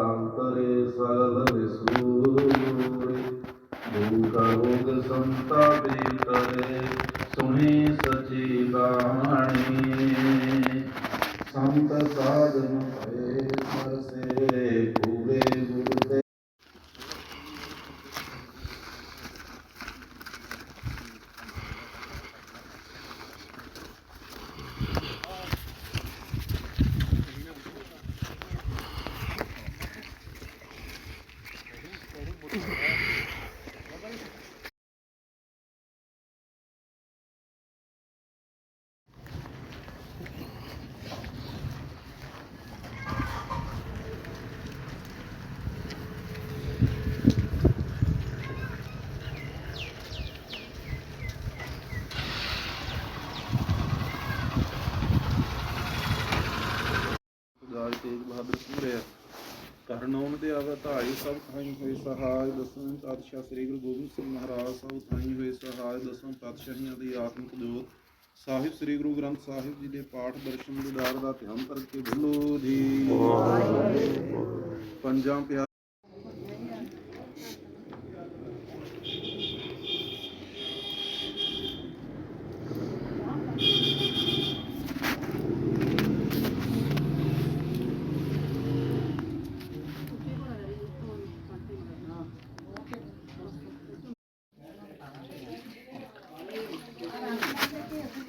ਅੰਤਰੇ ਸਗਲ ਵਿਸੂਰੇ ਦੁਖ ਰੋਗ ਸੰਤਾਪੇ ਕਰੇ ਸੁਣੀ ਸਚੀ ਬਾਣੀ ਸੰਤ ਸਾਧਨ ਭਏ ਸਰਸੇ ਪੂਰੇ ਗੁਰ ਦੇ ਤੇਜ ਬਹਾਦਰ ਸੂਰਿਆ ਕਰਨੌਨ ਦੇ ਅਵਤਾਰੀ ਸਭ ਥਾਈ ਹੋਏ ਸਹਾਇ ਦਸਵੇਂ ਪਾਤਸ਼ਾਹ ਸ੍ਰੀ ਗੁਰੂ ਗੋਬਿੰਦ ਸਿੰਘ ਮਹਾਰਾਜ ਸਭ ਥਾਈ ਹੋਏ ਸਹਾਇ ਦਸਵੇਂ ਪਾਤਸ਼ਾਹੀਆਂ ਦੀ ਆਤਮਿਕ ਜੋਤ ਸਾਹਿਬ ਸ੍ਰੀ ਗੁਰੂ ਗ੍ਰੰਥ ਸਾਹਿਬ ਜੀ ਦੇ ਪਾਠ ਦਰਸ਼ਨ ਦੀਦਾਰ ਦਾ ਧਿਆਨ ਕਰਕੇ ਭੁੱਲੋ ਜੀ। ਪੰਜਾਂ ਪਿਆਰ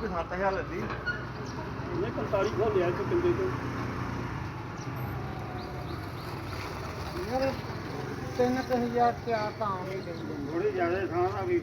ਵੀ 7000 ਲੈਂਦੀ। ਯਾਰ ਤਿੰਨ ਕੁ ਹਜ਼ਾਰ ਤੇ ਆ ਤਾਂ ਨਹੀਂ ਦਿੰਦੇ। ਥੋੜੇ ਜ਼ਿਆਦਾ ਥਾਂ ਦਾ ਵੀ